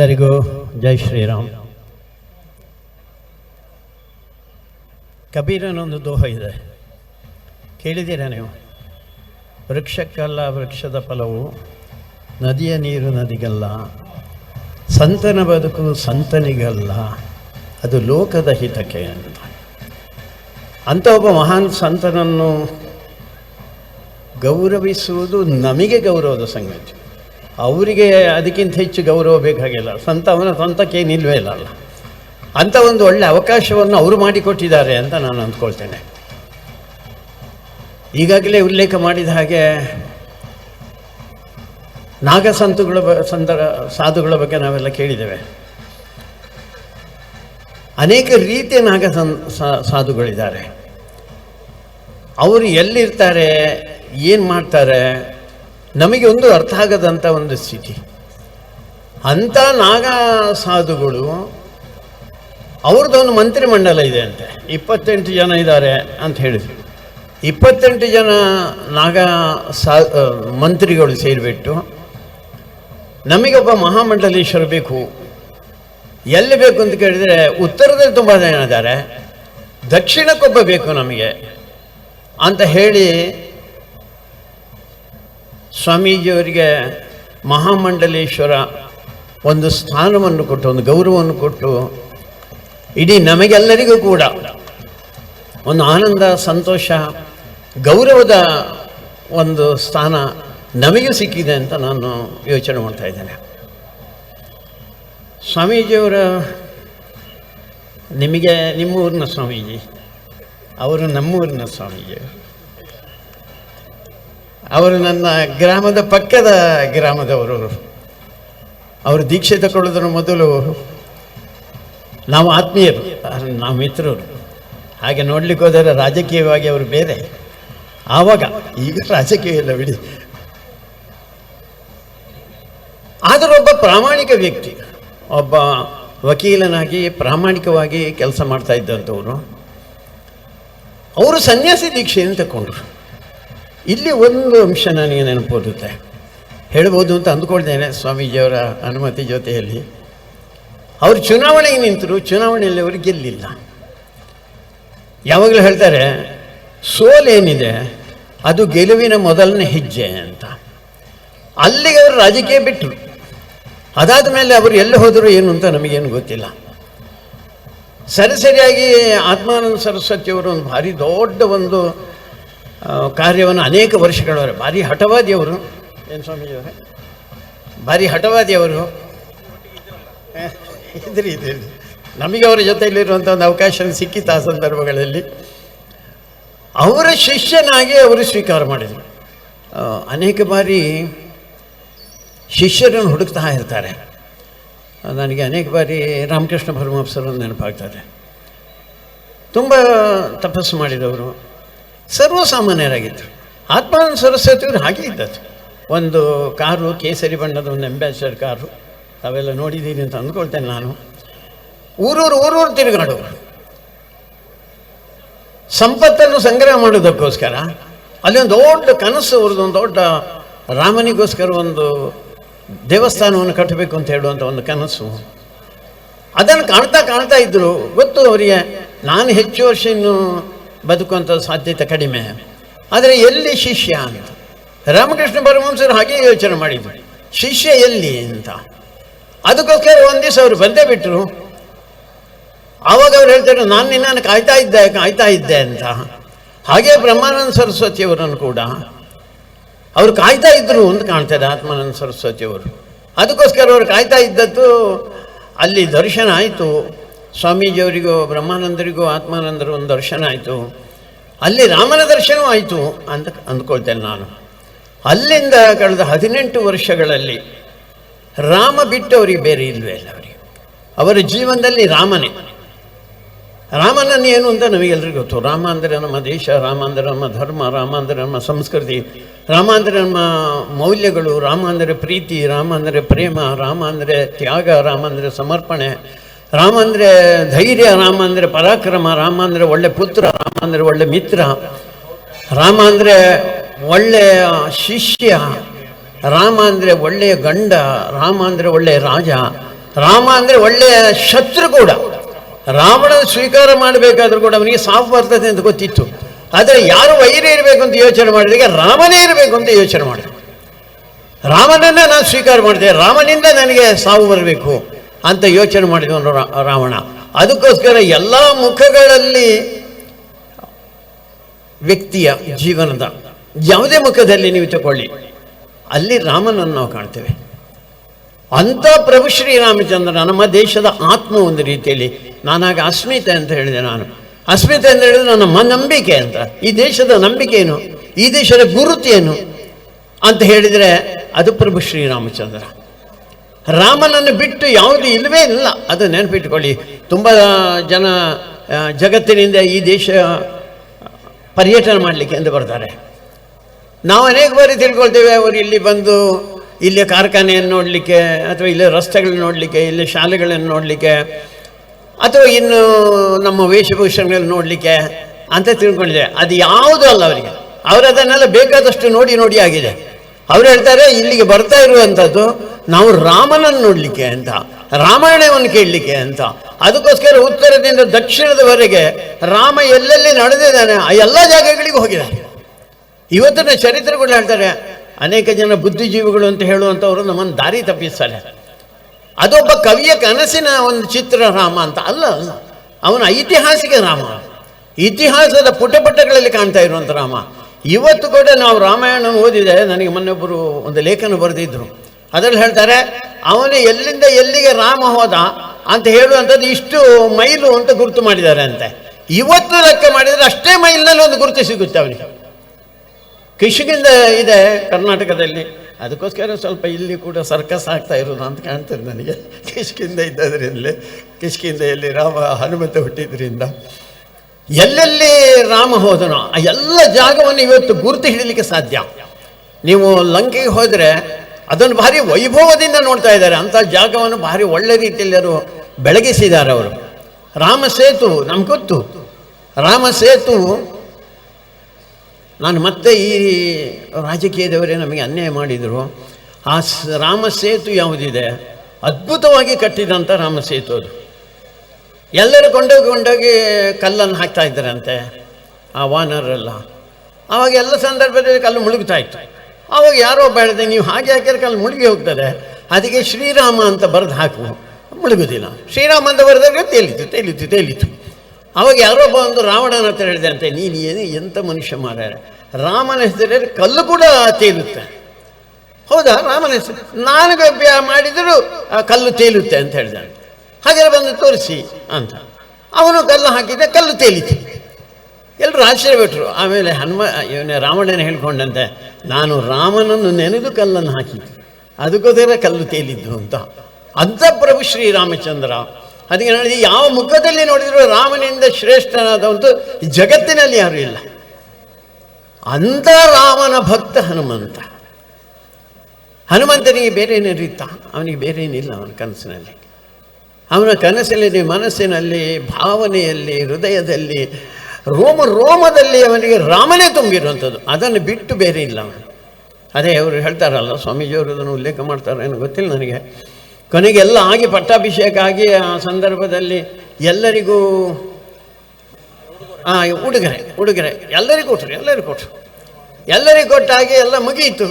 ಎಲ್ಲರಿಗೂ ಜೈ ಶ್ರೀರಾಮ್. ಕಬೀರನೊಂದು ದೋಹ ಇದೆ. ಕೇಳಿದ್ದೀರಾ ನೀವು? ವೃಕ್ಷಕ್ಕಲ್ಲ ವೃಕ್ಷದ ಫಲವು, ನದಿಯ ನೀರು ನದಿಗಲ್ಲ, ಸಂತನ ಬದುಕು ಸಂತನಿಗಲ್ಲ, ಅದು ಲೋಕದ ಹಿತಕ್ಕೆ ಅಂತ. ಅಂಥ ಒಬ್ಬ ಮಹಾನ್ ಸಂತನನ್ನು ಗೌರವಿಸುವುದು ನಮಗೆ ಗೌರವದ ಸಂಗತಿ. ಅವರಿಗೆ ಅದಕ್ಕಿಂತ ಹೆಚ್ಚು ಗೌರವ ಬೇಕಾಗಿಲ್ಲ. ಸ್ವಂತ ಅವನ ಸ್ವಂತಕ್ಕೆ ನಿಲ್ವೇ ಇಲ್ಲ ಅಲ್ಲ. ಅಂಥ ಒಂದು ಒಳ್ಳೆ ಅವಕಾಶವನ್ನು ಅವರು ಮಾಡಿಕೊಟ್ಟಿದ್ದಾರೆ ಅಂತ ನಾನು ಅಂದ್ಕೊಳ್ತೇನೆ. ಈಗಾಗಲೇ ಉಲ್ಲೇಖ ಮಾಡಿದ ಹಾಗೆ ನಾಗಸಂತುಗಳ ಬ ಸಾಧುಗಳ ಬಗ್ಗೆ ನಾವೆಲ್ಲ ಕೇಳಿದ್ದೇವೆ. ಅನೇಕ ರೀತಿಯ ನಾಗ ಸಾಧುಗಳಿದ್ದಾರೆ. ಅವರು ಎಲ್ಲಿರ್ತಾರೆ, ಏನು ಮಾಡ್ತಾರೆ ನಮಗೆ ಒಂದು ಅರ್ಥ ಆಗದಂಥ ಒಂದು ಸ್ಥಿತಿ. ಅಂಥ ನಾಗ ಸಾಧುಗಳು, ಅವ್ರದ್ದೊಂದು ಮಂತ್ರಿಮಂಡಲ ಇದೆ ಅಂತೆ ಇಪ್ಪತ್ತೆಂಟು ಜನ ಇದ್ದಾರೆ ಅಂತ ಹೇಳಿದರು. ಇಪ್ಪತ್ತೆಂಟು ಜನ ನಾಗ ಸಾ ಮಂತ್ರಿಗಳು ಸೇರಿಬಿಟ್ಟು, ನಮಗೊಬ್ಬ ಮಹಾಮಂಡಲೇಶ್ವರ ಬೇಕು. ಎಲ್ಲಿ ಬೇಕು ಅಂತ ಕೇಳಿದರೆ, ಉತ್ತರದಲ್ಲಿ ತುಂಬ ಜನ ಇದ್ದಾರೆ. ದಕ್ಷಿಣಕ್ಕೊಬ್ಬ ಬೇಕು ನಮಗೆ ಅಂತ ಹೇಳಿ ಸ್ವಾಮೀಜಿಯವರಿಗೆ ಮಹಾಮಂಡಲೇಶ್ವರ ಒಂದು ಸ್ಥಾನವನ್ನು ಕೊಟ್ಟು, ಒಂದು ಗೌರವವನ್ನು ಕೊಟ್ಟು, ಇಡೀ ನಮಗೆಲ್ಲರಿಗೂ ಕೂಡ ಒಂದು ಆನಂದ, ಸಂತೋಷ, ಗೌರವದ ಒಂದು ಸ್ಥಾನ ನಮಗೂ ಸಿಕ್ಕಿದೆ ಅಂತ ನಾನು ಯೋಚನೆ ಮಾಡ್ತಾ ಇದ್ದೇನೆ. ಸ್ವಾಮೀಜಿಯವರ, ನಿಮಗೆ ನಿಮ್ಮೂರಿನ ಸ್ವಾಮೀಜಿ, ಅವರು ನಮ್ಮೂರಿನ ಸ್ವಾಮೀಜಿ ಅವರು ನನ್ನ ಗ್ರಾಮದ ಪಕ್ಕದ ಗ್ರಾಮದವರು. ಅವರು ದೀಕ್ಷೆ ತಗೊಳ್ಳೋದ್ರ ಮೊದಲು ನಾವು ಆತ್ಮೀಯರು ನಾವು ಮಿತ್ರರು. ಹಾಗೆ ನೋಡ್ಲಿಕ್ಕೆ ಹೋದರೆ ರಾಜಕೀಯವಾಗಿ ಅವರು ಬೇರೆ. ಆವಾಗ ಈಗ ರಾಜಕೀಯ ಇಲ್ಲ ಬಿಡಿ. ಆದರೂ ಒಬ್ಬ ಪ್ರಾಮಾಣಿಕ ವ್ಯಕ್ತಿ, ಒಬ್ಬ ವಕೀಲನಾಗಿ ಪ್ರಾಮಾಣಿಕವಾಗಿ ಕೆಲಸ ಮಾಡ್ತಾ ಇದ್ದಂಥವ್ರು ಅವರು ಸನ್ಯಾಸಿ ದೀಕ್ಷೆಯನ್ನು ತಗೊಂಡ್ರು. ಇಲ್ಲಿ ಒಂದು ಅಂಶ ನನಗೆ ನೆನಪು ಹೇಳ್ಬೋದು ಅಂತ ಅಂದ್ಕೊಳ್ತೇನೆ ಸ್ವಾಮೀಜಿಯವರ ಅನುಮತಿ ಜೊತೆಯಲ್ಲಿ. ಅವರು ಚುನಾವಣೆಗೆ ನಿಂತರು, ಚುನಾವಣೆಯಲ್ಲಿ ಅವರು ಗೆಲ್ಲಿಲ್ಲ. ಯಾವಾಗಲೂ ಹೇಳ್ತಾರೆ, ಸೋಲೇನಿದೆ, ಅದು ಗೆಲುವಿನ ಮೊದಲನೇ ಹೆಜ್ಜೆ ಅಂತ. ಅಲ್ಲಿಗೆ ಅವರು ರಾಜಕೀಯ ಬಿಟ್ಟರು ಅದಾದ ಮೇಲೆ ಅವರು ಎಲ್ಲಿ ಹೋದರು ಏನು ಅಂತ ನಮಗೇನು ಗೊತ್ತಿಲ್ಲ. ಸರಿ ಸರಿಯಾಗಿ ಆತ್ಮಾನಂದ ಸರಸ್ವತಿಯವರು ಒಂದು ಭಾರಿ ದೊಡ್ಡ ಒಂದು ಕಾರ್ಯವನ್ನು ಅನೇಕ ವರ್ಷಗಳವರೆ. ಭಾರಿ ಹಠವಾದಿಯವರು, ಏನು ಸ್ವಾಮೀಜಿಯವರೇ ಭಾರಿ ಹಠವಾದಿಯವರು. ಇದ್ರಿ ಇದ್ರಿ ನಮಗೆ ಅವರ ಜೊತೆಯಲ್ಲಿರುವಂಥ ಒಂದು ಅವಕಾಶ ಸಿಕ್ಕಿತ್ತು ಆ ಸಂದರ್ಭಗಳಲ್ಲಿ. ಅವರ ಶಿಷ್ಯನಾಗಿ ಅವರು ಸ್ವೀಕಾರ ಮಾಡಿದರು. ಅನೇಕ ಬಾರಿ ಶಿಷ್ಯರನ್ನು ಹುಡುಕ್ತಾ ಇರ್ತಾರೆ. ನನಗೆ ಅನೇಕ ಬಾರಿ ರಾಮಕೃಷ್ಣ ಪರಮಹಂಸರು ನೆನಪಾಗ್ತಾರೆ. ತುಂಬ ತಪಸ್ಸು ಮಾಡಿದವರು. ಸರ್ವಸಾಮಾನ್ಯರಾಗಿದ್ದರು. ಆತ್ಮಾನಂದ ಸರಸ್ವತಿಯವರು ಹಾಗೆ ಇದ್ದದ್ದು. ಒಂದು ಕಾರು, ಕೇಸರಿ ಬಣ್ಣದ ಒಂದು ಅಂಬಾಸಿಡರ್ ಕಾರು ಅವೆಲ್ಲ ನೋಡಿದ್ದೀನಿ ಅಂತ ಅಂದ್ಕೊಳ್ತೇನೆ ನಾನು. ಊರೂರು ಊರೂರು ತಿರುಗಾಡೋರು. ಸಂಪತ್ತನ್ನು ಸಂಗ್ರಹ ಮಾಡೋದಕ್ಕೋಸ್ಕರ, ಅಲ್ಲಿ ಒಂದು ದೊಡ್ಡ ಕನಸು, ಅವ್ರದ್ದು ಒಂದು ದೊಡ್ಡ ರಾಮನಿಗೋಸ್ಕರ ಒಂದು ದೇವಸ್ಥಾನವನ್ನು ಕಟ್ಟಬೇಕು ಅಂತ ಹೇಳುವಂಥ ಒಂದು ಕನಸು. ಅದನ್ನು ಕಾಣ್ತಾ ಕಾಣ್ತಾ ಇದ್ದರು ಗೊತ್ತು ಅವರಿಗೆ, ನಾನು ಹೆಚ್ಚು ವರ್ಷ ಇನ್ನು ಬದುಕುವಂಥ ಸಾಧ್ಯತೆ ಕಡಿಮೆ. ಆದರೆ ಎಲ್ಲಿ ಶಿಷ್ಯ ಅಂತ? ರಾಮಕೃಷ್ಣ ಪರಮಹಂಸರು ಹಾಗೆ ಯೋಚನೆ ಮಾಡಿದ್ರು. ಶಿಷ್ಯ ಎಲ್ಲಿ ಅಂತ? ಅದಕ್ಕೋಸ್ಕರ ಒಂದು ದಿವಸ ಅವರು ಬಂದೇ ಬಿಟ್ಟರು ಆವಾಗ ಅವ್ರು ಹೇಳ್ತಾರೆ, ನಾನು ನಿನ್ನನ್ನು ಕಾಯ್ತಾ ಇದ್ದೆ ಕಾಯ್ತಾ ಇದ್ದೆ ಅಂತ. ಹಾಗೆ ಬ್ರಹ್ಮಾನಂದ ಸರಸ್ವತಿಯವರನ್ನು ಕೂಡ ಅವರು ಕಾಯ್ತಾ ಇದ್ದರು ಅಂತ ಕಾಣ್ತಾರೆ ಆತ್ಮಾನಂದ ಸರಸ್ವತಿಯವರು ಅದಕ್ಕೋಸ್ಕರ ಅವರು ಕಾಯ್ತಾ ಇದ್ದದ್ದು ಅಲ್ಲಿ ದರ್ಶನ ಆಯಿತು. ಸ್ವಾಮೀಜಿಯವರಿಗೂ, ಬ್ರಹ್ಮಾನಂದರಿಗೂ, ಆತ್ಮಾನಂದರು ಒಂದು ದರ್ಶನ ಆಯಿತು. ಅಲ್ಲಿ ರಾಮನ ದರ್ಶನವೂ ಆಯಿತು ಅಂತ ಅಂದ್ಕೊಳ್ತೇನೆ ನಾನು. ಅಲ್ಲಿಂದ ಕಳೆದ ಹದಿನೆಂಟು ವರ್ಷಗಳಲ್ಲಿ ರಾಮ ಬಿಟ್ಟು ಅವರಿಗೆ ಬೇರೆ ಇಲ್ವೇ ಇಲ್ಲ ಅವರಿಗೆ. ಅವರ ಜೀವನದಲ್ಲಿ ರಾಮನೇ. ರಾಮನನ್ನು ಏನು ಅಂತ ನಮಗೆಲ್ಲರಿಗೂ ಗೊತ್ತು. ರಾಮ ಅಂದರೆ ನಮ್ಮ ದೇಶ ರಾಮ ಅಂದರೆ ನಮ್ಮ ಧರ್ಮ ರಾಮ ಅಂದರೆ ನಮ್ಮ ಸಂಸ್ಕೃತಿ ರಾಮ ಅಂದರೆ ನಮ್ಮ ಮೌಲ್ಯಗಳು ರಾಮ ಅಂದರೆ ಪ್ರೀತಿ ರಾಮ ಅಂದರೆ ಪ್ರೇಮ ರಾಮ ಅಂದರೆ ತ್ಯಾಗ ರಾಮ ಅಂದರೆ ಸಮರ್ಪಣೆ ರಾಮ ಅಂದರೆ ಧೈರ್ಯ, ರಾಮ ಅಂದರೆ ಪರಾಕ್ರಮ, ರಾಮ ಅಂದರೆ ಒಳ್ಳೆ ಪುತ್ರ, ರಾಮ ಅಂದರೆ ಒಳ್ಳೆ ಮಿತ್ರ, ರಾಮ ಅಂದರೆ ಒಳ್ಳೆಯ ಶಿಷ್ಯ, ರಾಮ ಅಂದರೆ ಒಳ್ಳೆಯ ಗಂಡ, ರಾಮ ಅಂದರೆ ಒಳ್ಳೆಯ ರಾಜ, ರಾಮ ಅಂದರೆ ಒಳ್ಳೆಯ ಶತ್ರು ಕೂಡ. ರಾವಣನ ಸ್ವೀಕಾರ ಮಾಡಬೇಕಾದ್ರೂ ಕೂಡ ಅವನಿಗೆ ಸಾವು ಬರ್ತದೆ ಅಂತ ಗೊತ್ತಿತ್ತು. ಆದರೆ ಯಾರು ವೈರಿ ಇರಬೇಕು ಅಂತ ಯೋಚನೆ ಮಾಡಿದಾಗ ರಾಮನೇ ಇರಬೇಕು ಅಂತ ಯೋಚನೆ ಮಾಡಿದೆ ರಾಮನನ್ನು ನಾನು ಸ್ವೀಕಾರ ಮಾಡಿದೆ. ರಾಮನಿಂದ ನನಗೆ ಸಾವು ಬರಬೇಕು. ಅಂತ ಯೋಚನೆ ಮಾಡಿದವನು ರಾವಣ. ಅದಕ್ಕೋಸ್ಕರ ಎಲ್ಲ ಮುಖಗಳಲ್ಲಿ ವ್ಯಕ್ತಿಯ ಜೀವನದ ಯಾವುದೇ ಮುಖದಲ್ಲಿ ನೀವು ತಗೊಳ್ಳಿ ಅಲ್ಲಿ ರಾಮನನ್ನು ನಾವು ಕಾಣ್ತೇವೆ. ಅಂಥ ಪ್ರಭು ಶ್ರೀರಾಮಚಂದ್ರ ನಮ್ಮ ದೇಶದ ಆತ್ಮ ಒಂದು ರೀತಿಯಲ್ಲಿ ನಾನಾಗ ಅಸ್ಮಿತೆ ಅಂತ ಹೇಳಿದೆ ನಾನು. ಅಸ್ಮಿತೆ ಅಂತ ಹೇಳಿದ್ರೆ ನಮ್ಮ ನಂಬಿಕೆ ಅಂತ. ಈ ದೇಶದ ನಂಬಿಕೆ ಏನು? ಈ ದೇಶದ ಗುರುತೇನು ಅಂತ ಹೇಳಿದರೆ ಅದು ಪ್ರಭು ಶ್ರೀರಾಮಚಂದ್ರ. ರಾಮನನ್ನು ಬಿಟ್ಟು ಯಾವುದು ಇಲ್ಲವೇ ಇಲ್ಲ. ಅದು ನೆನಪಿಟ್ಕೊಳ್ಳಿ. ತುಂಬ ಜನ ಜಗತ್ತಿನಿಂದ ಈ ದೇಶ ಪರ್ಯಟನ ಮಾಡಲಿಕ್ಕೆ ಎಂದು ಬರ್ತಾರೆ. ನಾವು ಅನೇಕ ಬಾರಿ ತಿಳ್ಕೊಳ್ತೇವೆ, ಅವರು ಇಲ್ಲಿ ಬಂದು ಇಲ್ಲಿಯ ಕಾರ್ಖಾನೆಯನ್ನು ನೋಡಲಿಕ್ಕೆ ಅಥವಾ ಇಲ್ಲಿ ರಸ್ತೆಗಳನ್ನ ನೋಡಲಿಕ್ಕೆ, ಇಲ್ಲಿ ಶಾಲೆಗಳನ್ನು ನೋಡಲಿಕ್ಕೆ, ಅಥವಾ ಇನ್ನು ನಮ್ಮ ವೇಷಭೂಷಣಗಳನ್ನು ನೋಡಲಿಕ್ಕೆ ಅಂತ ತಿಳ್ಕೊಂಡಿದೆ ಅದು ಯಾವುದೂ ಅಲ್ಲ ಅವರಿಗೆ. ಅವರದನ್ನೆಲ್ಲ ಬೇಕಾದಷ್ಟು ನೋಡಿ ನೋಡಿ ಆಗಿದೆ. ಅವ್ರು ಹೇಳ್ತಾರೆ, ಇಲ್ಲಿಗೆ ಬರ್ತಾ ಇರುವಂಥದ್ದು ನಾವು ರಾಮನನ್ನು ನೋಡಲಿಕ್ಕೆ ಅಂತ, ರಾಮಾಯಣವನ್ನು ಕೇಳಲಿಕ್ಕೆ ಅಂತ. ಅದಕ್ಕೋಸ್ಕರ ಉತ್ತರದಿಂದ ದಕ್ಷಿಣದವರೆಗೆ ರಾಮ ಎಲ್ಲೆಲ್ಲಿ ನಡೆದಿದ್ದಾನೆ, ಆ ಎಲ್ಲ ಜಾಗಗಳಿಗೂ ಹೋಗಿದ್ದಾರೆ. ಇವತ್ತಿನ ಚರಿತ್ರೆಗಳು ಹೇಳ್ತಾರೆ, ಅನೇಕ ಜನ ಬುದ್ಧಿಜೀವಿಗಳು ಅಂತ ಹೇಳುವಂಥವ್ರು ನಮ್ಮನ್ನು ದಾರಿ ತಪ್ಪಿಸ್ತಾರೆ. ಅದೊಬ್ಬ ಕವಿಯ ಕನಸಿನ ಒಂದು ಚಿತ್ರ ರಾಮ ಅಂತ, ಅಲ್ಲ ಅಲ್ಲ. ಅವನ ಐತಿಹಾಸಿಕ ರಾಮ. ಇತಿಹಾಸದ ಪುಟಪಟ್ಟಗಳಲ್ಲಿ ಕಾಣ್ತಾ ಇರುವಂಥ ರಾಮ. ಇವತ್ತು ಕೂಡ ನಾವು ರಾಮಾಯಣ ಓದಿದೆ ನನಗೆ ಮೊನ್ನೊಬ್ಬರು ಒಂದು ಲೇಖನ ಬರೆದಿದ್ರು. ಅದರಲ್ಲಿ ಹೇಳ್ತಾರೆ, ಅವನು ಎಲ್ಲಿಂದ ಎಲ್ಲಿಗೆ ರಾಮ ಹೋದ ಅಂತ ಹೇಳುವಂಥದ್ದು ಇಷ್ಟು ಮೈಲು ಅಂತ ಗುರುತು ಮಾಡಿದ್ದಾರೆ ಅಂತೆ. ಇವತ್ತು ಲೆಕ್ಕ ಮಾಡಿದರೆ ಅಷ್ಟೇ ಮೈಲಿನಲ್ಲಿ ಒಂದು ಗುರುತು ಸಿಗುತ್ತೆ ಅವನಿಗೆ. ಕೃಷಿಗಿಂದ ಇದೆ ಕರ್ನಾಟಕದಲ್ಲಿ. ಅದಕ್ಕೋಸ್ಕರ ಸ್ವಲ್ಪ ಇಲ್ಲಿ ಕೂಡ ಸರ್ಕಸ್ ಆಗ್ತಾ ಇರೋದು ಅಂತ ಕಾಣ್ತದೆ ನನಗೆ. ಕಿಷ್ಕಿಂದ ಇದ್ದದ್ರಿಂದಲೇ ಕಿಷ್ಕಿಂದ ಎಲ್ಲಿ ರಾಮ ಹನುಮಂತ ಹುಟ್ಟಿದ್ರಿಂದ. ಎಲ್ಲೆಲ್ಲಿ ರಾಮ ಹೋದನೋ, ಆ ಎಲ್ಲ ಜಾಗವನ್ನು ಇವತ್ತು ಗುರುತು ಹಿಡಲಿಕ್ಕೆ ಸಾಧ್ಯ. ನೀವು ಲಂಕೆಗೆ ಹೋದರೆ ಅದನ್ನು ಭಾರಿ ವೈಭವದಿಂದ ನೋಡ್ತಾ ಇದ್ದಾರೆ. ಅಂಥ ಜಾಗವನ್ನು ಭಾರಿ ಒಳ್ಳೆ ರೀತಿಯಲ್ಲಿ ಅವರು ಬೆಳಗಿಸಿದ್ದಾರೆ ಅವರು. ರಾಮ ಸೇತು, ನಮ್ಗೆ ಗೊತ್ತು. ರಾಮ ಸೇತು, ನಾನು ಮತ್ತೆ ಈ ರಾಜಕೀಯದವರೇ ನಮಗೆ ಅನ್ಯಾಯ ಮಾಡಿದರು. ಆ ರಾಮ ಸೇತು ಯಾವುದಿದೆ? ಅದ್ಭುತವಾಗಿ ಕಟ್ಟಿದಂಥ ರಾಮ ಸೇತು ಅದು. ಎಲ್ಲರೂ ಕೊಂಡೋಗಿ ಕೊಂಡೋಗಿ ಕಲ್ಲನ್ನು ಹಾಕ್ತಾ ಇದ್ದಾರಂತೆ. ಆ ವಾನರೆಲ್ಲ ಆವಾಗ ಎಲ್ಲ ಸಂದರ್ಭದಲ್ಲಿ ಕಲ್ಲು ಮುಳುಗ್ತಾ ಇತ್ತು. ಆವಾಗ ಯಾರೋ ಬೇಡದೆ ನೀವು ಹಾಗೆ ಹಾಕಿದ್ರೆ ಕಲ್ಲು ಮುಳುಗಿ ಹೋಗ್ತದೆ. ಅದಕ್ಕೆ ಶ್ರೀರಾಮ ಅಂತ ಬರೆದು ಹಾಕು. ಮುಳುಗುದಿಲ್ಲ. ಶ್ರೀರಾಮ ಅಂತ ಬರೆದಾಗ ತೇಲಿತು ತೇಲಿತು ತೇಲಿತು. ಅವಾಗ ಯಾರೋ ಬಂದು ರಾವಣನ ಹತ್ರ ಹೇಳಿದೆ ಅಂತೆ ನೀನು ಏನು ಎಂಥ ಮನುಷ್ಯ ಮಾಡ್ಯಾರ ರಾಮನ ಹೆಸರಲ್ಲಿ ಕಲ್ಲು ಕೂಡ ತೇಲುತ್ತೆ. ಹೌದಾ? ರಾಮನ ಹೆಸರು. ನಾನು ಮಾಡಿದರೂ ಕಲ್ಲು ತೇಲುತ್ತೆ ಅಂತ ಹೇಳಿದಾನೆ ಹಾಗಾದ್ರೆ ಬಂದು ತೋರಿಸಿ ಅಂತ. ಅವನು ಕಲ್ಲು ಹಾಕಿದ್ದ, ಕಲ್ಲು ತೇಲಿತು ಎಲ್ಲರೂ ಆಶ್ಚರ್ಯ ಬಿಟ್ಟರು ಆಮೇಲೆ ಹನುಮ, ಇವನೇ ರಾವಣನ ಹೇಳ್ಕೊಂಡಂತೆ, ನಾನು ರಾಮನನ್ನು ನೆನೆದು ಕಲ್ಲನ್ನು ಹಾಕಿದ್ದು. ಅದಕ್ಕೋಸ್ಕರ ಕಲ್ಲು ತೇಲಿದ್ದು ಅಂತ. ಅಂಥ ಪ್ರಭು ಶ್ರೀರಾಮಚಂದ್ರ ಅದಕ್ಕೆ ನೋಡಿ ಯಾವ ಮುಖದಲ್ಲಿ ನೋಡಿದರೂ ರಾಮನಿಂದ ಶ್ರೇಷ್ಠನಾದವಂತೂ ಜಗತ್ತಿನಲ್ಲಿ ಯಾರೂ ಇಲ್ಲ. ಅಂಥ ರಾಮನ ಭಕ್ತ ಹನುಮಂತ. ಹನುಮಂತನಿಗೆ ಬೇರೆ ಏನಿರುತ್ತಾ ಅವನಿಗೆ ಬೇರೆ ಏನಿಲ್ಲ ಅವನ ಕನಸಿನಲ್ಲಿ. ಅವನ ಕನಸಿನಲ್ಲಿ ಮನಸ್ಸಿನಲ್ಲಿ, ಭಾವನೆಯಲ್ಲಿ, ಹೃದಯದಲ್ಲಿ, ರೋಮ, ರೋಮದಲ್ಲಿ ಅವನಿಗೆ ರಾಮನೇ ತುಂಬಿರುವಂಥದ್ದು. ಅದನ್ನು ಬಿಟ್ಟು ಬೇರೆ ಇಲ್ಲ ಅವನು. ಅದೇ ಅವರು ಹೇಳ್ತಾರಲ್ಲ ಸ್ವಾಮೀಜಿಯವರು ಅದನ್ನು ಉಲ್ಲೇಖ ಮಾಡ್ತಾರೆ ಏನೋ ಗೊತ್ತಿಲ್ಲ ನನಗೆ. ಕೊನೆಗೆಲ್ಲ ಆಗಿ ಪಟ್ಟಾಭಿಷೇಕ ಆಗಿ ಆ ಸಂದರ್ಭದಲ್ಲಿ ಎಲ್ಲರಿಗೂ, ಆ, ಉಡುಗೊರೆ ಉಡುಗೊರೆ. ಎಲ್ಲರಿಗೂ ಕೊಟ್ಟರು ಎಲ್ಲರಿಗೂ ಕೊಟ್ಟರು. ಎಲ್ಲರಿಗೂ ಕೊಟ್ಟಾಗಿ ಎಲ್ಲ ಮುಗಿಯಿತು.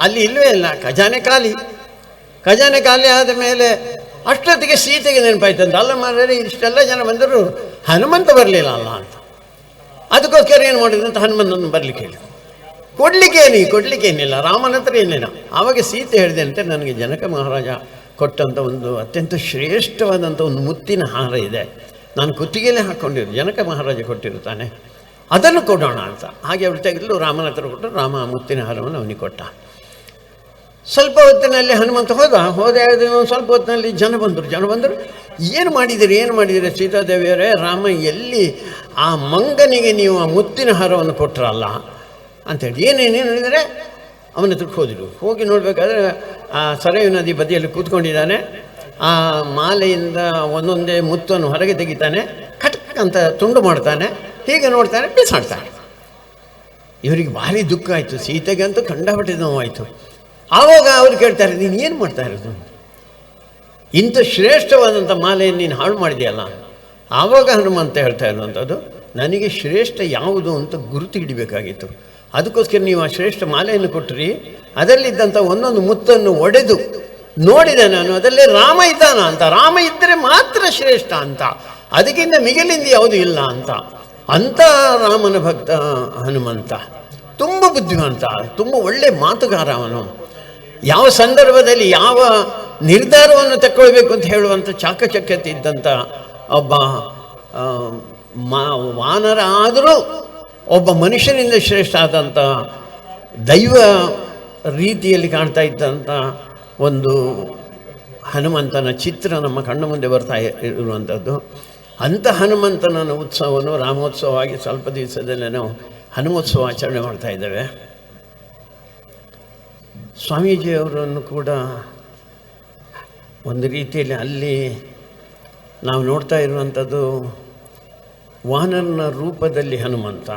ಅಲ್ಲಿ ಇಲ್ಲವೇ ಇಲ್ಲ. ಖಜಾನೆ ಖಾಲಿ. ಖಜಾನೆ ಖಾಲಿ ಆದ ಮೇಲೆ ಅಷ್ಟೊತ್ತಿಗೆ ಸೀತೆಗೆ ನೆನಪಾಯ್ತಂತ ಅಲ್ಲ ಮಾರ್ರೆ, ಇಷ್ಟೆಲ್ಲ ಜನ ಬಂದರು ಹನುಮಂತ ಬರಲಿಲ್ಲ ಅಲ್ಲ ಅಂತ. ಅದಕ್ಕೋಸ್ಕರ ಏನು ಮಾಡಿದ್ರು ಅಂತ ಹನುಮಂತನ ಬರಲಿಕ್ಕೆ ಹೇಳಿ ಕೊಡ್ಲಿಕ್ಕೆ ಏನಿ ಕೊಡ್ಲಿಕ್ಕೆ ಏನಿಲ್ಲ, ರಾಮನ ಹತ್ರ ಏನಿಲ್ಲ. ಆವಾಗ ಸೀತೆ ಹೇಳಿದೆ ಅಂತ ನನಗೆ ಜನಕ ಮಹಾರಾಜ ಕೊಟ್ಟಂಥ ಒಂದು ಅತ್ಯಂತ ಶ್ರೇಷ್ಠವಾದಂಥ ಒಂದು ಮುತ್ತಿನ ಹಾರ ಇದೆ. ನಾನು ಕುತ್ತಿಗೆಯಲ್ಲೇ ಹಾಕ್ಕೊಂಡಿರು ಜನಕ ಮಹಾರಾಜ ಕೊಟ್ಟಿರ್ತಾನೆ ಅದನ್ನು ಕೊಡೋಣ ಅಂತ. ಹಾಗೆ ಅವ್ರ ತೆಗೆದು ರಾಮನ ಹತ್ರ ಕೊಟ್ಟರು ರಾಮ ಮುತ್ತಿನ ಹಾರವನ್ನು ಅವನಿಗೆ ಕೊಟ್ಟ. ಸ್ವಲ್ಪ ಹೊತ್ತಿನಲ್ಲಿ ಹನುಮಂತ ಹೋದ. ಹೋದ ಸ್ವಲ್ಪ ಹೊತ್ತಿನಲ್ಲಿ ಜನ ಬಂದರು. ಜನ ಬಂದರು. ಏನು ಮಾಡಿದಿರಿ? ಏನು ಮಾಡಿದಿರಿ ಸೀತಾದೇವಿಯವರೇ? ರಾಮ, ಎಲ್ಲಿ ಆ ಮಂಗನಿಗೆ ನೀವು ಆ ಮುತ್ತಿನ ಹಾರವನ್ನು ಕೊಟ್ಟರಲ್ಲ ಅಂತೇಳಿ. ಏನೇನೇನು ಹೇಳಿದರೆ? ಅವನ ಹತ್ರಕ್ಕೆ ಹೋದರು. ಹೋಗಿ ನೋಡಬೇಕಾದ್ರೆ ಆ ಸರಯು ನದಿ ಬದಿಯಲ್ಲಿ ಕೂತ್ಕೊಂಡಿದ್ದಾನೆ. ಆ ಮಾಲೆಯಿಂದ ಒಂದೊಂದೇ ಮುತ್ತನ್ನು ಹೊರಗೆ ತೆಗಿತಾನೆ. ಕಟಕ್ ಅಂತ ತುಂಡು ಮಾಡ್ತಾನೆ. ಹೀಗೆ ನೋಡ್ತಾನೆ, ಬಿಸಾಡ್ತಾನೆ. ಇವರಿಗೆ ಭಾರಿ ದುಃಖ ಆಯಿತು. ಸೀತೆಗೆ ಅಂತೂ ಕಂಡಪಟ್ಟೆ ನೋವಾಯಿತು ಆವಾಗ ಅವ್ರು ಕೇಳ್ತಾರೆ, ನೀನು ಏನು ಮಾಡ್ತಾ ಇರೋದು ಇಂಥ ಶ್ರೇಷ್ಠವಾದಂಥ ಮಾಲೆಯನ್ನು ನೀನು ಹಾಳು ಮಾಡಿದೆಯಲ್ಲ, ಆವಾಗ ಹನುಮಂತ ಹೇಳ್ತಾ ಇರುವಂಥದ್ದು, ನನಗೆ ಶ್ರೇಷ್ಠ ಯಾವುದು ಅಂತ ಗುರುತು ಹಿಡಿಬೇಕಾಗಿತ್ತು. ಅದಕ್ಕೋಸ್ಕರ ನೀವು ಆ ಶ್ರೇಷ್ಠ ಮಾಲೆಯನ್ನು ಕೊಟ್ಟರಿ ಅದರಲ್ಲಿದ್ದಂಥ ಒಂದೊಂದು ಮುತ್ತನ್ನು ಒಡೆದು ನೋಡಿದೆ ನಾನು, ಅದರಲ್ಲಿ ರಾಮ ಇದ್ದಾನ ಅಂತ. ರಾಮ ಇದ್ದರೆ ಮಾತ್ರ ಶ್ರೇಷ್ಠ ಅಂತ. ಅದಕ್ಕಿಂತ ಮಿಗಿಲಿಂದ ಯಾವುದು ಇಲ್ಲ ಅಂತ. ಅಂಥ ರಾಮನ ಭಕ್ತ ಹನುಮಂತ. ತುಂಬ ಬುದ್ಧಿವಂತ, ತುಂಬ ಒಳ್ಳೆ ಮಾತುಗಾರ ಅವನು. ಯಾವ ಸಂದರ್ಭದಲ್ಲಿ ಯಾವ ನಿರ್ಧಾರವನ್ನು ತಕ್ಕೊಳ್ಬೇಕು ಅಂತ ಹೇಳುವಂಥ ಚಾಕಚಕ್ಯತೆ ಇದ್ದಂಥ ಒಬ್ಬ ಮಾ ವಾನರ ಆದರೂ ಒಬ್ಬ ಮನುಷ್ಯನಿಂದ ಶ್ರೇಷ್ಠ ಆದಂಥ ದೈವ ರೀತಿಯಲ್ಲಿ ಕಾಣ್ತಾ ಇದ್ದಂಥ ಒಂದು ಹನುಮಂತನ ಚಿತ್ರ ನಮ್ಮ ಕಣ್ಣು ಮುಂದೆ ಬರ್ತಾ ಇರುವಂಥದ್ದು ಅಂಥ ಹನುಮಂತನ ಉತ್ಸವವನ್ನು ರಾಮೋತ್ಸವವಾಗಿ ಸ್ವಲ್ಪ ದಿವಸದಲ್ಲೇ ನಾವು ಹನುಮೋತ್ಸವ ಆಚರಣೆ ಮಾಡ್ತಾ ಇದ್ದೇವೆ. ಸ್ವಾಮೀಜಿಯವರನ್ನು ಕೂಡ ಒಂದು ರೀತಿಯಲ್ಲಿ ಅಲ್ಲಿ ನಾವು ನೋಡ್ತಾ ಇರುವಂಥದ್ದು ವಾನರನ ರೂಪದಲ್ಲಿ ಹನುಮಂತ.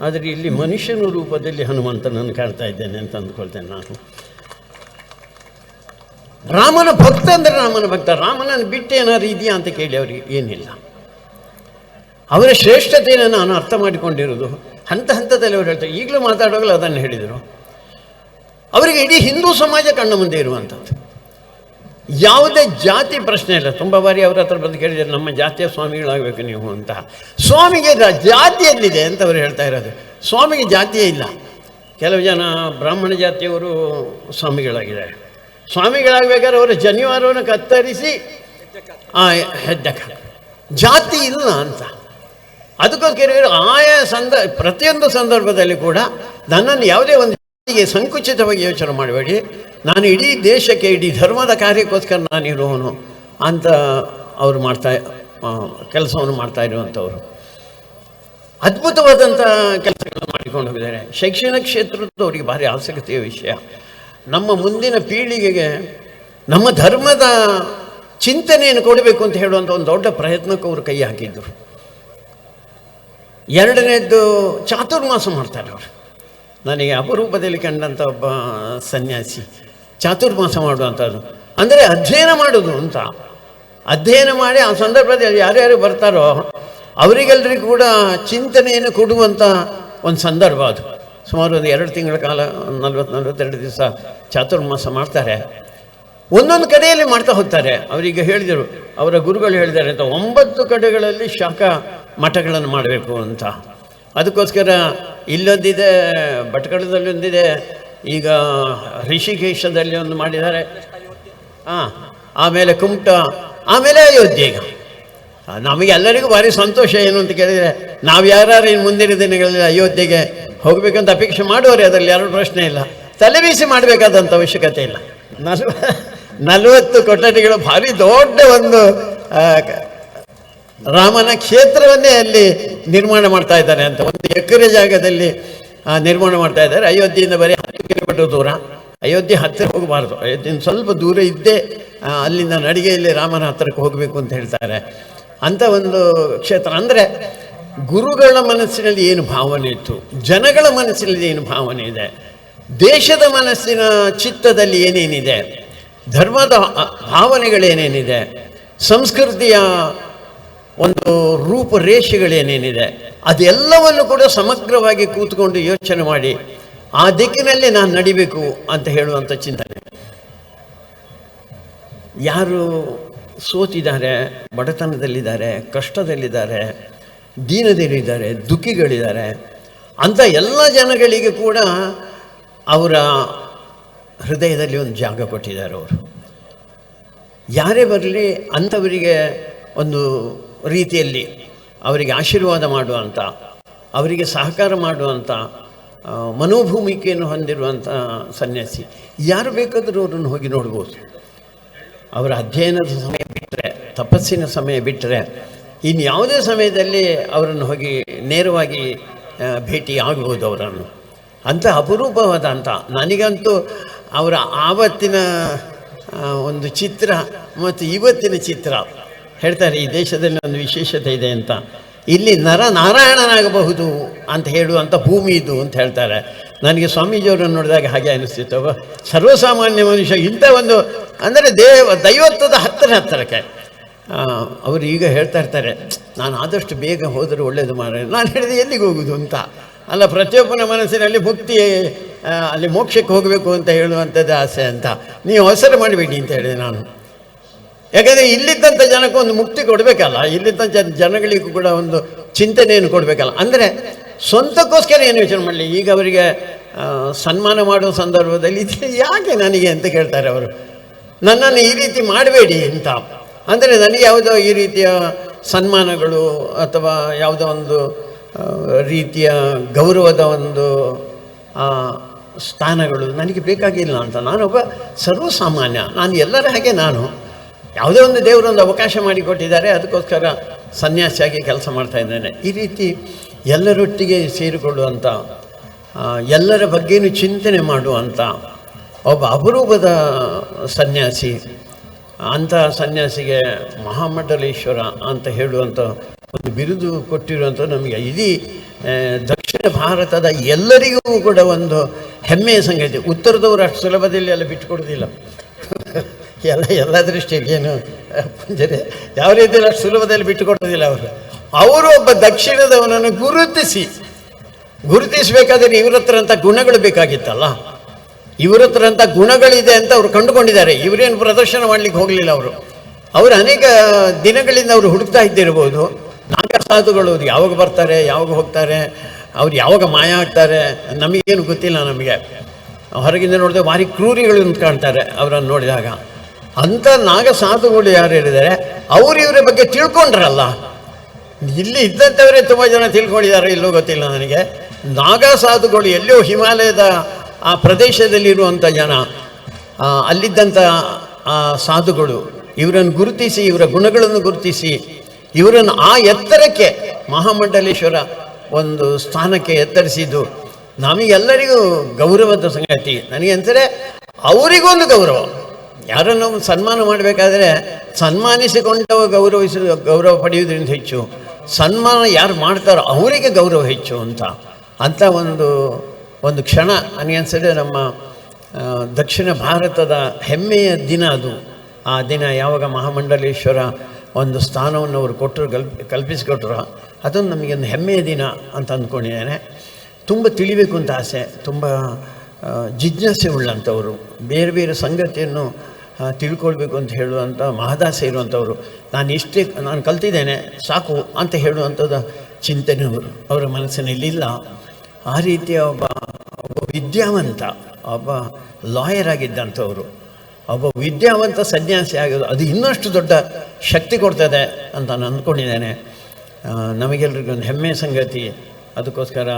ಆದರೆ ಇಲ್ಲಿ ಮನುಷ್ಯನ ರೂಪದಲ್ಲಿ ಹನುಮಂತನನ್ನು ಕಾಣ್ತಾ ಇದ್ದೇನೆ ಅಂತ ಅಂದ್ಕೊಳ್ತೇನೆ ನಾನು. ರಾಮನ ಭಕ್ತ ಅಂದರೆ ರಾಮನ ಭಕ್ತ. ರಾಮನನ್ನು ಬಿಟ್ಟು ಏನಾದ್ರು ಇದೆಯಾ ಅಂತ ಕೇಳಿ ಅವರಿಗೆ ಏನಿಲ್ಲ. ಅವರ ಶ್ರೇಷ್ಠತೆಯನ್ನು ನಾನು ಅರ್ಥ ಮಾಡಿಕೊಂಡಿರೋದು ಹಂತ ಹಂತದಲ್ಲಿ ಅವರು ಹೇಳ್ತಾರೆ, ಈಗಲೂ ಮಾತಾಡುವಾಗಲೂ ಅದನ್ನು ಹೇಳಿದರು. ಅವರಿಗೆ ಇಡೀ ಹಿಂದೂ ಸಮಾಜ ಕಣ್ಣ ಮುಂದೆ ಇರುವಂಥದ್ದು. ಯಾವುದೇ ಜಾತಿ ಪ್ರಶ್ನೆ ಇಲ್ಲ. ತುಂಬ ಬಾರಿ ಅವ್ರ ಹತ್ರ ಬಂದು ಕೇಳಿದ್ದಾರೆ, ನಮ್ಮ ಜಾತಿಯ ಸ್ವಾಮಿಗಳಾಗಬೇಕು ನೀವು ಅಂತ. ಸ್ವಾಮಿಗೆ ಜಾತಿಯಲ್ಲಿದೆ ಅಂತ ಅವರು ಹೇಳ್ತಾ ಇರೋದು. ಸ್ವಾಮಿಗೆ ಜಾತಿಯೇ ಇಲ್ಲ. ಕೆಲವು ಜನ ಬ್ರಾಹ್ಮಣ ಜಾತಿಯವರು ಸ್ವಾಮಿಗಳಾಗಿದ್ದಾರೆ. ಸ್ವಾಮಿಗಳಾಗಬೇಕಾದ್ರೆ ಅವರು ಜನಿವಾರವನ್ನು ಕತ್ತರಿಸಿ ಹೆದ್ದಕ ಜಾತಿ ಇಲ್ಲ ಅಂತ. ಅದಕ್ಕೋಸ್ಕರ ಆಯಾ ಸಂದ, ಪ್ರತಿಯೊಂದು ಸಂದರ್ಭದಲ್ಲಿ ಕೂಡ ನನ್ನನ್ನು ಯಾವುದೇ ಒಂದು ಜಾತಿಗೆ ಸಂಕುಚಿತವಾಗಿ ಯೋಚನೆ ಮಾಡಬೇಡಿ. ನಾನು ಇಡೀ ದೇಶಕ್ಕೆ, ಇಡೀ ಧರ್ಮದ ಕಾರ್ಯಕ್ಕೋಸ್ಕರ ನಾನು ಇರುವವನು ಅಂತ ಅವರು ಮಾಡ್ತಾ ಕೆಲಸವನ್ನು ಮಾಡ್ತಾ ಇರುವಂಥವ್ರು. ಅದ್ಭುತವಾದಂಥ ಕೆಲಸಗಳನ್ನು ಮಾಡಿಕೊಂಡು ಹೋಗಿದ್ದಾರೆ. ಶೈಕ್ಷಣಿಕ ಕ್ಷೇತ್ರದ್ದು ಅವರಿಗೆ ಭಾರಿ ಆಸಕ್ತಿಯ ವಿಷಯ. ನಮ್ಮ ಮುಂದಿನ ಪೀಳಿಗೆಗೆ, ನಮ್ಮ ಧರ್ಮದ ಚಿಂತನೆಯನ್ನು ಕೊಡಬೇಕು ಅಂತ ಹೇಳುವಂಥ ಒಂದು ದೊಡ್ಡ ಪ್ರಯತ್ನಕ್ಕೆ ಅವರು ಕೈ ಹಾಕಿದ್ದರು ಎರಡನೇದ್ದು ಚಾತುರ್ಮಾಸ ಮಾಡ್ತಾರೆ ಅವರು. ನನಗೆ ಅಪರೂಪದಲ್ಲಿ ಕಂಡಂಥ ಒಬ್ಬ ಸನ್ಯಾಸಿ, ಚಾತುರ್ಮಾಸ ಮಾಡುವಂಥದ್ದು ಅಂದರೆ ಅಧ್ಯಯನ ಮಾಡೋದು ಅಂತ. ಅಧ್ಯಯನ ಮಾಡಿ ಆ ಸಂದರ್ಭದಲ್ಲಿ ಯಾರ್ಯಾರು ಬರ್ತಾರೋ ಅವರಿಗೆಲ್ಲರಿಗೂ ಕೂಡ ಚಿಂತನೆಯನ್ನು ಕೊಡುವಂಥ ಒಂದು ಸಂದರ್ಭ ಅದು. ಸುಮಾರು ಒಂದು ಎರಡು ತಿಂಗಳ ಕಾಲ ನಲ್ವತ್ತು ನಲ್ವತ್ತೆರಡು ದಿವಸ ಚಾತುರ್ಮಾಸ ಮಾಡ್ತಾರೆ. ಒಂದೊಂದು ಕಡೆಯಲ್ಲಿ ಮಾಡ್ತಾ ಹೋಗ್ತಾರೆ. ಅವರಿಗೆ ಹೇಳಿದರು, ಅವರ ಗುರುಗಳು ಹೇಳಿದ್ದಾರೆ ಅಂತ, ಒಂಬತ್ತು ಕಡೆಗಳಲ್ಲಿ ಶಾಖ ಮಠಗಳನ್ನು ಮಾಡಬೇಕು ಅಂತ. ಅದಕ್ಕೋಸ್ಕರ ಇಲ್ಲೊಂದಿದೆ ಭಟ್ಕಳದಲ್ಲಿ ಒಂದಿದೆ ಈಗ ಋಷಿಕೇಶದಲ್ಲಿ ಒಂದು ಮಾಡಿದ್ದಾರೆ. ಹಾಂ ಆಮೇಲೆ ಕುಮಟ, ಆಮೇಲೆ ಅಯೋಧ್ಯೆ ಈಗ ನಮಗೆಲ್ಲರಿಗೂ ಭಾರಿ ಸಂತೋಷ ಏನು ಅಂತ ಕೇಳಿದರೆ, ನಾವು ಯಾರು ಇನ್ನು ಮುಂದಿನ ದಿನಗಳಲ್ಲಿ ಅಯೋಧ್ಯೆಗೆ ಹೋಗಬೇಕಂತ ಅಪೇಕ್ಷೆ ಮಾಡುವರೆ ಅದರಲ್ಲಿ ಯಾರು ಪ್ರಶ್ನೆ ಇಲ್ಲ. ತಲೆಬೀಸಿ ಮಾಡಬೇಕಾದಂಥ ಅವಶ್ಯಕತೆ ಇಲ್ಲ. ನಲ್ವ, ನಲವತ್ತು ಕೊಠಡಿಗಳು ಭಾರಿ ದೊಡ್ಡ ಒಂದು ರಾಮನ ಕ್ಷೇತ್ರವನ್ನೇ ಅಲ್ಲಿ ನಿರ್ಮಾಣ ಮಾಡ್ತಾ ಇದ್ದಾರೆ ಅಂತ. ಒಂದು ಎಕರೆ ಜಾಗದಲ್ಲಿ ನಿರ್ಮಾಣ ಮಾಡ್ತಾ ಇದ್ದಾರೆ. ಅಯೋಧ್ಯೆಯಿಂದ ಬರೀ ಹತ್ತು ಕಿಲೋಮೀಟರ್ ದೂರ. ಅಯೋಧ್ಯೆ ಹತ್ತಿರ ಹೋಗಬಾರ್ದು. ಅಯೋಧ್ಯೆಯಿಂದ ಸ್ವಲ್ಪ ದೂರ ಇದ್ದೇ ಅಲ್ಲಿಂದ ನಡಿಗೆಯಲ್ಲಿ ರಾಮನ ಹತ್ತಿರಕ್ಕೆ ಹೋಗಬೇಕು ಅಂತ ಹೇಳ್ತಾರೆ. ಅಂತ ಒಂದು ಕ್ಷೇತ್ರ. ಅಂದರೆ, ಗುರುಗಳ ಮನಸ್ಸಿನಲ್ಲಿ ಏನು ಭಾವನೆ ಇತ್ತು? ಜನಗಳ ಮನಸ್ಸಿನಲ್ಲಿ ಏನು ಭಾವನೆ ಇದೆ? ದೇಶದ ಮನಸ್ಸಿನ ಚಿತ್ತದಲ್ಲಿ ಏನೇನಿದೆ? ಧರ್ಮದ ಭಾವನೆಗಳೇನೇನಿದೆ? ಸಂಸ್ಕೃತಿಯ ಒಂದು ರೂಪರೇಷೆಗಳೇನೇನಿದೆ, ಅದೆಲ್ಲವನ್ನು ಕೂಡ ಸಮಗ್ರವಾಗಿ ಕೂತ್ಕೊಂಡು ಯೋಚನೆ ಮಾಡಿ, ಆ ದಿಕ್ಕಿನಲ್ಲಿ ನಾನು ನಡಿಬೇಕು ಅಂತ ಹೇಳುವಂಥ ಚಿಂತನೆ. ಯಾರು ಸೋತಿದ್ದಾರೆ, ಬಡತನದಲ್ಲಿದ್ದಾರೆ, ಕಷ್ಟದಲ್ಲಿದ್ದಾರೆ ದೀನದಲ್ಲಿದ್ದಾರೆ ದುಃಖಿಗಳಿದ್ದಾರೆ ಅಂಥ ಎಲ್ಲ ಜನಗಳಿಗೆ ಕೂಡ ಅವರ ಹೃದಯದಲ್ಲಿ ಒಂದು ಜಾಗ ಕೊಟ್ಟಿದ್ದಾರೆ ಅವರು. ಯಾರೇ ಬರಲಿ ಅಂಥವರಿಗೆ ಒಂದು ರೀತಿಯಲ್ಲಿ ಅವರಿಗೆ ಆಶೀರ್ವಾದ ಮಾಡುವಂಥ, ಅವರಿಗೆ ಸಹಕಾರ ಮಾಡುವಂಥ ಮನೋಭೂಮಿಕೆಯನ್ನು ಹೊಂದಿರುವಂಥ ಸನ್ಯಾಸಿ. ಯಾರು ಬೇಕಾದರೂ ಅವರನ್ನು ಹೋಗಿ ನೋಡ್ಬೋದು. ಅವರ ಅಧ್ಯಯನದ ಸಮಯ ಬಿಟ್ಟರೆ, ತಪಸ್ಸಿನ ಸಮಯ ಬಿಟ್ಟರೆ, ಇನ್ನು ಯಾವುದೇ ಸಮಯದಲ್ಲಿ ಅವರನ್ನು ಹೋಗಿ ನೇರವಾಗಿ ಭೇಟಿ ಆಗ್ಬೋದು ಅವರನ್ನು. ಅಂಥ ಅಪರೂಪವಾದಂಥ ನನಗಂತೂ ಅವರ ಆವತ್ತಿನ ಒಂದು ಚಿತ್ರ ಮತ್ತು ಇವತ್ತಿನ ಚಿತ್ರ ಹೇಳ್ತಾರೆ, ಈ ದೇಶದಲ್ಲಿ ಒಂದು ವಿಶೇಷತೆ ಇದೆ ಅಂತ. ಇಲ್ಲಿ ನರ, ನಾರಾಯಣನಾಗಬಹುದು ಅಂತ ಹೇಳುವಂಥ ಭೂಮಿ ಇದು ಅಂತ ಹೇಳ್ತಾರೆ. ನನಗೆ ಸ್ವಾಮೀಜಿಯವರನ್ನು ನೋಡಿದಾಗ ಹಾಗೆ ಅನಿಸ್ತಿತ್ತು. ಸರ್ವಸಾಮಾನ್ಯ ಮನುಷ್ಯ ಇಂಥ ಒಂದು ಅಂದರೆ ದೇವ, ದೈವತ್ವದ ಹತ್ತಿರ ಹತ್ತಿರಕ್ಕೆ. ಅವರು ಈಗ ಹೇಳ್ತಾ ಇರ್ತಾರೆ, ನಾನು ಆದಷ್ಟು ಬೇಗ ಹೋದರೂ ಒಳ್ಳೆಯದು ಮಾರ ನಾನು ಹೇಳಿದೆ, ಎಲ್ಲಿಗೆ ಹೋಗುದು ಅಂತ? ಅಲ್ಲ, ಪ್ರತಿಯೊಬ್ಬನ ಮನಸ್ಸಿನಲ್ಲಿ ಮುಕ್ತಿ ಅಲ್ಲಿ ಮೋಕ್ಷಕ್ಕೆ ಹೋಗಬೇಕು ಅಂತ ಹೇಳುವಂಥದ್ದು ಆಸೆ ಅಂತ. ನೀವು ಅವಸರ ಮಾಡಬೇಡಿ ಅಂತ ಹೇಳಿದೆ ನಾನು. ಯಾಕಂದರೆ ಇಲ್ಲಿದ್ದಂಥ ಜನಕ್ಕೆ ಒಂದು ಮುಕ್ತಿ ಕೊಡಬೇಕಲ್ಲ ಇಲ್ಲಿದ್ದಂಥ ಜನ ಜನಗಳಿಗೂ ಕೂಡ ಒಂದು ಚಿಂತನೆಯನ್ನು ಕೊಡಬೇಕಲ್ಲ. ಅಂದರೆ ಸ್ವಂತಕ್ಕೋಸ್ಕರ ಏನು ಯೋಚನೆ ಮಾಡಲಿ? ಈಗ ಅವರಿಗೆ ಸನ್ಮಾನ ಮಾಡುವ ಸಂದರ್ಭದಲ್ಲಿ ಇದು ಯಾಕೆ ನನಗೆ ಅಂತ ಕೇಳ್ತಾರೆ ಅವರು. ನನ್ನನ್ನು ಈ ರೀತಿ ಮಾಡಬೇಡಿ ಅಂತ. ಅಂದರೆ ನನಗೆ ಯಾವುದೋ ಈ ರೀತಿಯ ಸನ್ಮಾನಗಳು ಅಥವಾ ಯಾವುದೋ ಒಂದು ರೀತಿಯ ಗೌರವದ ಒಂದು ಸ್ಥಾನಗಳು ನನಗೆ ಬೇಕಾಗಿಲ್ಲ ಅಂತ. ನಾನೊಬ್ಬ ಸರ್ವಸಾಮಾನ್ಯ. ನಾನು ಎಲ್ಲರ ಹಾಗೆ ನಾನು. ಯಾವುದೇ ಒಂದು ದೇವರೊಂದು ಅವಕಾಶ ಮಾಡಿಕೊಟ್ಟಿದ್ದಾರೆ ಅದಕ್ಕೋಸ್ಕರ ಸನ್ಯಾಸಿಯಾಗಿ ಕೆಲಸ ಮಾಡ್ತಾ ಇದ್ದೇನೆ. ಈ ರೀತಿ ಎಲ್ಲರೊಟ್ಟಿಗೆ ಸೇರಿಕೊಳ್ಳುವಂಥ ಎಲ್ಲರ ಬಗ್ಗೆನೂ ಚಿಂತನೆ ಮಾಡುವಂಥ ಒಬ್ಬ ಅಪರೂಪದ ಸನ್ಯಾಸಿ, ಅಂಥ ಸನ್ಯಾಸಿಗೆ ಮಹಾಮಂಡಲೇಶ್ವರ ಅಂತ ಹೇಳುವಂಥ ಒಂದು ಬಿರುದು ಕೊಟ್ಟಿರುವಂಥ ನಮಗೆ ಇಡೀ ದಕ್ಷಿಣ ಭಾರತದ ಎಲ್ಲರಿಗೂ ಕೂಡ ಒಂದು ಹೆಮ್ಮೆಯ ಸಂಗತಿ. ಉತ್ತರದವರು ಅಷ್ಟು ಸುಲಭದಲ್ಲಿ ಎಲ್ಲ ಬಿಟ್ಟುಕೊಡೋದಿಲ್ಲ ಎಲ್ಲ ಎಲ್ಲ ದೃಷ್ಟಿಯಲ್ಲಿ ಏನು ಪುಂಜರಿ ಯಾವ ರೀತಿಯಲ್ಲಿ ಅಷ್ಟು ಸುಲಭದಲ್ಲಿ ಬಿಟ್ಟುಕೊಡೋದಿಲ್ಲ ಅವರು. ಅವರು ಒಬ್ಬ ದಕ್ಷಿಣದವನನ್ನು ಗುರುತಿಸಿ, ಗುರುತಿಸಬೇಕಾದ್ರೆ ಇವ್ರ ಹತ್ರ ಅಂತ ಗುಣಗಳು ಬೇಕಾಗಿತ್ತಲ್ಲ. ಇವ್ರ ಹತ್ರ ಅಂತ ಗುಣಗಳಿದೆ ಅಂತ ಅವ್ರು ಕಂಡುಕೊಂಡಿದ್ದಾರೆ. ಇವರೇನು ಪ್ರದರ್ಶನ ಮಾಡ್ಲಿಕ್ಕೆ ಹೋಗಲಿಲ್ಲ ಅವರು. ಅವರು ಅನೇಕ ದಿನಗಳಿಂದ ಅವರು ಹುಡುಕ್ತಾ ಇದ್ದಿರ್ಬೋದು ನಾಗ ಸಾಧುಗಳು ಯಾವಾಗ ಬರ್ತಾರೆ, ಯಾವಾಗ ಹೋಗ್ತಾರೆ, ಅವ್ರು ಯಾವಾಗ ಮಾಯ ಆಗ್ತಾರೆ, ನಮಗೇನು ಗೊತ್ತಿಲ್ಲ ನಮಗೆ. ಹೊರಗಿಂದ ನೋಡಿದ್ರೆ ಭಾರಿ ಕ್ರೂರಿಗಳು ಕಾಣ್ತಾರೆ ಅವರನ್ನು ನೋಡಿದಾಗ. ಅಂಥ ನಾಗ ಸಾಧುಗಳು ಯಾರು ಹೇಳಿದ್ದಾರೆ, ಅವರು ಇವರ ಬಗ್ಗೆ ತಿಳ್ಕೊಂಡ್ರಲ್ಲ. ಇಲ್ಲಿ ಇದ್ದಂಥವರೇ ತುಂಬ ಜನ ತಿಳ್ಕೊಂಡಿದ್ದಾರೆ, ಇಲ್ಲೂ ಗೊತ್ತಿಲ್ಲ ನನಗೆ. ನಾಗ ಸಾಧುಗಳು ಎಲ್ಲೋ ಹಿಮಾಲಯದ ಆ ಪ್ರದೇಶದಲ್ಲಿರುವಂಥ ಜನ ಅಲ್ಲಿದ್ದಂಥ, ಆ, ಸಾಧುಗಳು, ಇವರನ್ನು ಗುರುತಿಸಿ, ಇವರ ಗುಣಗಳನ್ನು ಗುರುತಿಸಿ, ಇವರನ್ನು ಆ ಎತ್ತರಕ್ಕೆ ಮಹಾಮಂಡಲೇಶ್ವರ ಒಂದು ಸ್ಥಾನಕ್ಕೆ ಎತ್ತರಿಸಿದ್ದು. ನಮಗೆಲ್ಲರಿಗೂ ಗೌರವದ ಸಂಗತಿ. ನನಗೆ ಅಂತಾರೆ ಅವರಿಗೊಂದು ಗೌರವ. ಯಾರನ್ನು ಸನ್ಮಾನ ಮಾಡಬೇಕಾದ್ರೆ ಸನ್ಮಾನಿಸಿಕೊಂಡವ ಗೌರವಿಸ, ಗೌರವ ಪಡೆಯುವುದರಿಂದ ಹೆಚ್ಚು. ಸನ್ಮಾನ ಯಾರು ಮಾಡ್ತಾರೋ ಅವರಿಗೆ ಗೌರವ ಹೆಚ್ಚು ಅಂತ. ಅಂಥ ಒಂದು ಒಂದು ಕ್ಷಣ ನನಗೆ ಅನ್ಸದೆ ನಮ್ಮ ದಕ್ಷಿಣ ಭಾರತದ ಹೆಮ್ಮೆಯ ದಿನ ಅದು. ಆ ದಿನ ಯಾವಾಗ ಮಹಾಮಂಡಲೇಶ್ವರ ಒಂದು ಸ್ಥಾನವನ್ನು ಅವರು ಕೊಟ್ಟರು ಕಲ್ಪ್ ಕಲ್ಪಿಸಿಕೊಟ್ರು. ಅದೊಂದು ನಮಗೆ ಒಂದು ಹೆಮ್ಮೆಯ ದಿನ ಅಂತ ಅಂದ್ಕೊಂಡಿದ್ದೇನೆ. ತುಂಬ ತಿಳಿಬೇಕು ಅಂತ ಆಸೆ, ತುಂಬ ಜಿಜ್ಞಾಸೆ ಉಳ್ಳಂಥವರು. ಬೇರೆ ಬೇರೆ ಸಂಗತಿಯನ್ನು ತಿಳ್ಕೊಳ್ಬೇಕು ಅಂತ ಹೇಳುವಂಥ ಮಹದಾಸ ಇರುವಂಥವ್ರು ನಾನು ಇಷ್ಟೇ, ನಾನು ಕಲ್ತಿದ್ದೇನೆ, ಸಾಕು ಅಂತ ಹೇಳುವಂಥದ್ದು ಚಿಂತನೆ ಅವರು. ಅವರ ಮನಸ್ಸಿನಲ್ಲಿ ಇಲ್ಲ ಆ ರೀತಿಯ ಒಬ್ಬ ಒಬ್ಬ ವಿದ್ಯಾವಂತ, ಒಬ್ಬ ಲಾಯರ್ ಆಗಿದ್ದಂಥವ್ರು. ಒಬ್ಬ ವಿದ್ಯಾವಂತ ಸನ್ಯಾಸಿ ಆಗೋದು ಅದು ಇನ್ನಷ್ಟು ದೊಡ್ಡ ಶಕ್ತಿ ಕೊಡ್ತದೆ ಅಂತ ನಾನು ಅಂದ್ಕೊಂಡಿದ್ದೇನೆ. ನಮಗೆಲ್ರಿಗೂ ಒಂದು ಹೆಮ್ಮೆಯ ಸಂಗತಿ. ಅದಕ್ಕೋಸ್ಕರ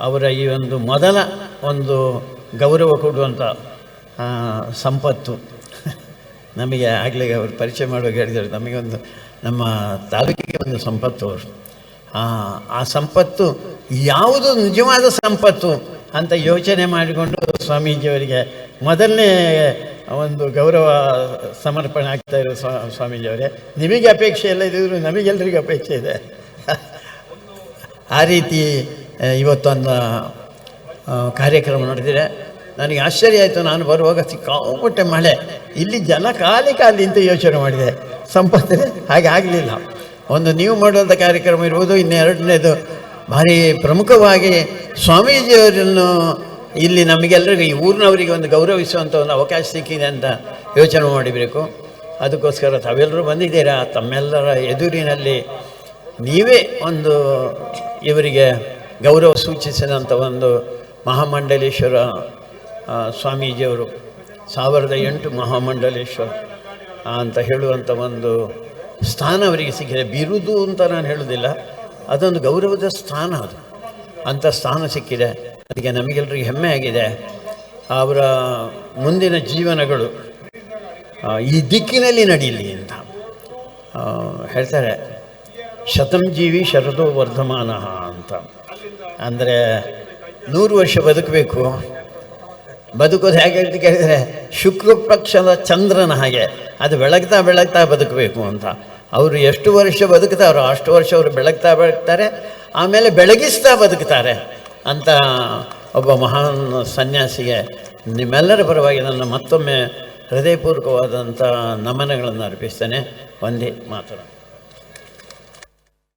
ಅವರ ಈ ಒಂದು ಮೊದಲ ಒಂದು ಗೌರವ ಕೊಡುವಂಥ ಸಂಪತ್ತು. ನಮಗೆ ಆಗಲೇ ಅವರು ಪರಿಚಯ ಮಾಡುವಾಗ ಹೇಳಿದರು, ನಮಗೊಂದು, ನಮ್ಮ ತಾಲೂಕಿಗೆ ಒಂದು ಸಂಪತ್ತು ಅವರು. ಆ ಸಂಪತ್ತು ಯಾವುದು ನಿಜವಾದ ಸಂಪತ್ತು ಅಂತ ಯೋಚನೆ ಮಾಡಿಕೊಂಡು ಸ್ವಾಮೀಜಿಯವರಿಗೆ ಮೊದಲನೇ ಒಂದು ಗೌರವ ಸಮರ್ಪಣೆ ಆಗ್ತಾ ಇರೋ ಸ್ವಾ, ಸ್ವಾಮೀಜಿಯವರೇ. ನಿಮಗೆ ಅಪೇಕ್ಷೆ ಎಲ್ಲ ಇದ್ದರೂ ನಮಗೆಲ್ಲರಿಗೂ ಅಪೇಕ್ಷೆ ಇದೆ. ಆ ರೀತಿ, ಇವತ್ತೊಂದು ಕಾರ್ಯಕ್ರಮ ನಡೆದಿದೆ. ನನಗೆ ಆಶ್ಚರ್ಯ ಆಯಿತು. ನಾನು ಬರುವಾಗ ಸಿಕ್ಕಾಪಟ್ಟೆ ಮಳೆ. ಇಲ್ಲಿ ಜನ ಖಾಲಿ ಖಾಲಿ ಅಂತ ಯೋಚನೆ ಮಾಡಿದೆ. ಸಂಪತ್ತಿದೆ. ಹಾಗೆ ಆಗಲಿಲ್ಲ. ಒಂದು ನೀವು ಮಾಡುವಂಥ ಕಾರ್ಯಕ್ರಮ ಇರ್ಬೋದು, ಇನ್ನೆರಡನೇದು ಭಾರಿ ಪ್ರಮುಖವಾಗಿ ಸ್ವಾಮೀಜಿಯವರನ್ನು ಇಲ್ಲಿ ನಮಗೆಲ್ಲರಿಗೂ ಈ ಊರಿನವರಿಗೆ ಒಂದು ಗೌರವಿಸುವಂಥ ಒಂದು ಅವಕಾಶ ಸಿಕ್ಕಿದೆ ಅಂತ ಯೋಚನೆ ಮಾಡಬೇಕು. ಅದಕ್ಕೋಸ್ಕರ ತಾವೆಲ್ಲರೂ ಬಂದಿದ್ದೀರಾ? ತಮ್ಮೆಲ್ಲರ ಎದುರಿನಲ್ಲಿ ನೀವೇ ಒಂದು ಇವರಿಗೆ ಗೌರವ ಸೂಚಿಸಿದಂಥ ಒಂದು ಮಹಾಮಂಡಲೇಶ್ವರ ಸ್ವಾಮೀಜಿಯವರು, ಸಾವಿರದ ಎಂಟು ಮಹಾಮಂಡಲೇಶ್ವರ ಅಂತ ಹೇಳುವಂಥ ಒಂದು ಸ್ಥಾನ ಅವರಿಗೆ ಸಿಕ್ಕಿದೆ. ಬಿರುದು ಅಂತ ನಾನು ಹೇಳೋದಿಲ್ಲ, ಅದೊಂದು ಗೌರವದ ಸ್ಥಾನ ಅದು. ಅಂಥ ಸ್ಥಾನ ಸಿಕ್ಕಿದೆ. ಅದಕ್ಕೆ ನಮಗೆಲ್ಲರಿಗೆ ಹೆಮ್ಮೆ ಆಗಿದೆ. ಅವರ ಮುಂದಿನ ಜೀವನಗಳು ಈ ದಿಕ್ಕಿನಲ್ಲಿ ನಡೀಲಿ ಅಂತ. ಹೇಳ್ತಾರೆ, ಶತಂ ಜೀವಿ ಶರದೋ ವರ್ಧಮಾನ ಅಂತ. ಅಂದರೆ ನೂರು ವರ್ಷ ಬದುಕಬೇಕು. ಬದುಕೋದು ಹೇಗೆ ಅಂತ ಕೇಳಿದರೆ ಶುಕ್ರ ಪಕ್ಷದ ಚಂದ್ರನ ಹಾಗೆ. ಅದು ಬೆಳಗ್ತಾ ಬೆಳಗ್ತಾ ಬದುಕಬೇಕು ಅಂತ. ಅವರು ಎಷ್ಟು ವರ್ಷ ಬದುಕ್ತಾರೋ ಅಷ್ಟು ವರ್ಷ ಅವರು ಬೆಳಗ್ತಾ ಬೆಳಗ್ತಾರೆ, ಆಮೇಲೆ ಬೆಳಗಿಸ್ತಾ ಬದುಕ್ತಾರೆ ಅಂತ ಒಬ್ಬ ಮಹಾನ್ ಸನ್ಯಾಸಿಗೆ ನಿಮ್ಮೆಲ್ಲರ ಪರವಾಗಿ ನನ್ನ ಮತ್ತೊಮ್ಮೆ ಹೃದಯಪೂರ್ವಕವಾದಂಥ ನಮನಗಳನ್ನು ಅರ್ಪಿಸ್ತೇನೆ. ಒಂದೇ ಮಾತನಾಡ